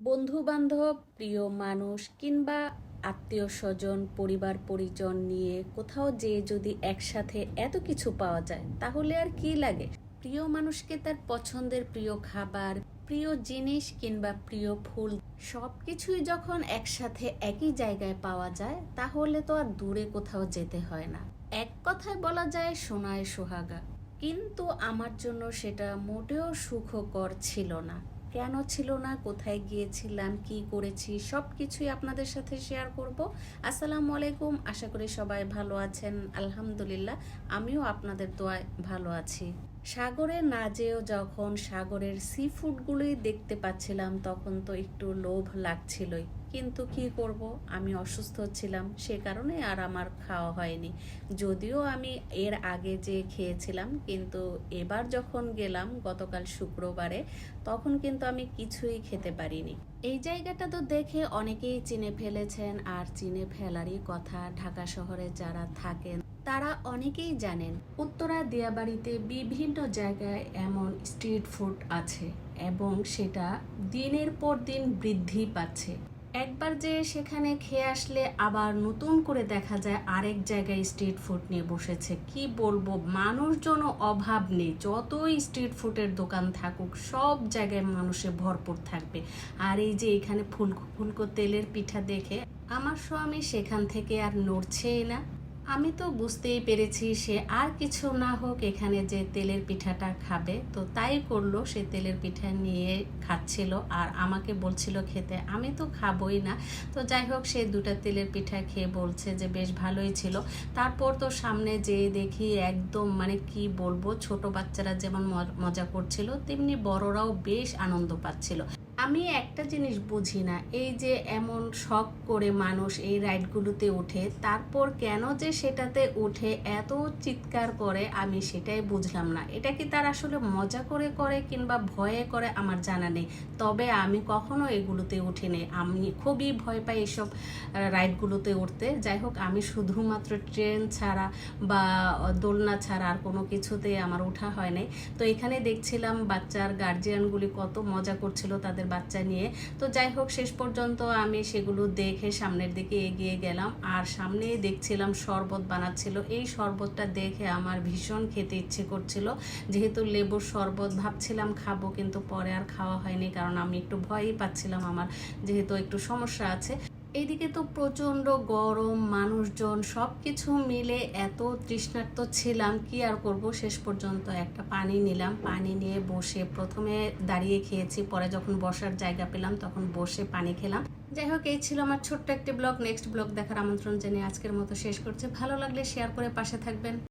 বন্ধু বান্ধব প্রিয় মানুষ কিংবা আত্মীয় স্বজন পরিবার পরিজন নিয়ে কোথাও যেয়ে যদি একসাথে এত কিছু পাওয়া যায়, তাহলে আর কি লাগে? প্রিয় মানুষকে তার পছন্দের প্রিয় খাবার, প্রিয় জিনিস কিংবা প্রিয় ফুল সব কিছুই যখন একসাথে একই জায়গায় পাওয়া যায়, তাহলে তো আর দূরে কোথাও যেতে হয় না। এক কথায় বলা যায়, সোনায় সোহাগা। কিন্তু আমার জন্য সেটা মোটেও সুখকর ছিল না। কেন ছিল না, কোথায় গিয়েছিলাম, কি করেছি সব কিছুই আপনাদের সাথে শেয়ার করব। আসসালামু আলাইকুম, আশা করি সবাই ভালো আছেন, আলহামদুলিল্লাহ, আমিও আপনাদের দোয়ায় ভালো আছি। সাগরে না যেও যখন সাগরের সি ফুডগুলোই দেখতে পাচ্ছিলাম, তখন তো একটু লোভ লাগছিলই। কিন্তু কি করব? আমি অসুস্থ ছিলাম, সে কারণে আর আমার খাওয়া হয়নি। যদিও আমি এর আগে যে খেয়েছিলাম, কিন্তু এবার যখন গেলাম গতকাল শুক্রবারে, তখন কিন্তু আমি কিছুই খেতে পারিনি। এই জায়গাটা তো দেখে অনেকেই চিনে ফেলেছেন, আর চিনে ফেলারই কথা ঢাকা শহরে যারা থাকেন তারা অনেকেই জানেন, উত্তরা দিয়াবাড়িতে বিভিন্ন জায়গায় এমন স্ট্রিট ফুড আছে এবং সেটা দিনের পর দিন বৃদ্ধি পাচ্ছে। একবার যে সেখানে খেয়ে আসলে আবার নতুন করে দেখা যায় আরেক জায়গায় স্ট্রিট ফুড নিয়ে বসেছে। কি বলব, মানুষজনও অভাব নেই। যতই স্ট্রিট ফুডের দোকান থাকুক, সব জায়গায় মানুষে ভরপুর থাকবে। আর এই যে এখানে ফুলকো ফুলকো তেলের পিঠা দেখে, আমার স্বামী সেখান থেকে আর নড়ছেই না। আমি তো বুঝতেই পেরেছি সে আর কিছু না হোক এখানে যে তেলের পিঠাটা খাবে। তো তাই করল, সে তেলের পিঠা নিয়ে খাচ্ছিল আর আমাকে বলছিল খেতে, আমি তো খাবই না। তো যাই হোক, সে দুটা তেলের পিঠা খেয়ে বলছে যে, বেশ ভালোই ছিল। তারপর তো সামনে যেয়ে দেখি একদম মানে কি বলব, ছোট বাচ্চারা যেমন মজা করছিল, তেমনি বড়রাও বেশ আনন্দ পাচ্ছিল। আমি একটা জিনিস বুঝি না, এই যে এমন শখ করে মানুষ এই রাইডগুলোতে ওঠে, তারপর কেন যে সেটাতে উঠে এত চিৎকার করে আমি সেটাই বুঝলাম না। এটা কি তার আসলে মজা করে করে কিংবা ভয়ে করে আমার জানা নেই। তবে আমি কখনো এগুলোতে উঠিনি। আমি খুবই ভয় পাই এসব রাইডগুলোতে উঠতে। যাই হোক, আমি শুধুমাত্র ট্রেন ছাড়া বা দোলনা ছাড়া আর কোনো কিছুতে আমার ওঠা হয় নাই তো এখানে দেখছিলাম বাচ্চার গার্জিয়ানগুলি কত মজা করছিল তাদের বাচ্চা নিয়ে। তো যাই হোক, শেষ পর্যন্ত আমি সেগুলো দেখে সামনের দিকে এগিয়ে গেলাম। আর সামনে দেখছিলাম শরবত বানাচ্ছিল। এই শরবতটা দেখে আমার ভীষণ খেতে ইচ্ছে করছিল। যেহেতু লেবুর শরবত ভাবছিলাম খাব, কিন্তু পরে আর খাওয়া হয়নি, কারণ আমি একটু ভয়ই পাচ্ছিলাম আমার, যেহেতু একটু সমস্যা আছে। এইদিকে তো প্রচণ্ড গরম, মানুষজন সব কিছু মিলে এত তৃষ্ণার্ত ছিলাম, কি আর করব? শেষ পর্যন্ত একটা পানি নিলাম। পানি নিয়ে বসে প্রথমে দাঁড়িয়ে খেয়েছি, পরে যখন বসার জায়গা পেলাম, তখন বসে পানি খেলাম। যাই হোক, এই ছিল আমার ছোট্ট একটি ব্লগ। নেক্সট ব্লগ দেখার আমন্ত্রণ জেনে আজকের মতো শেষ করছে। ভালো লাগলে শেয়ার করে পাশে থাকবেন।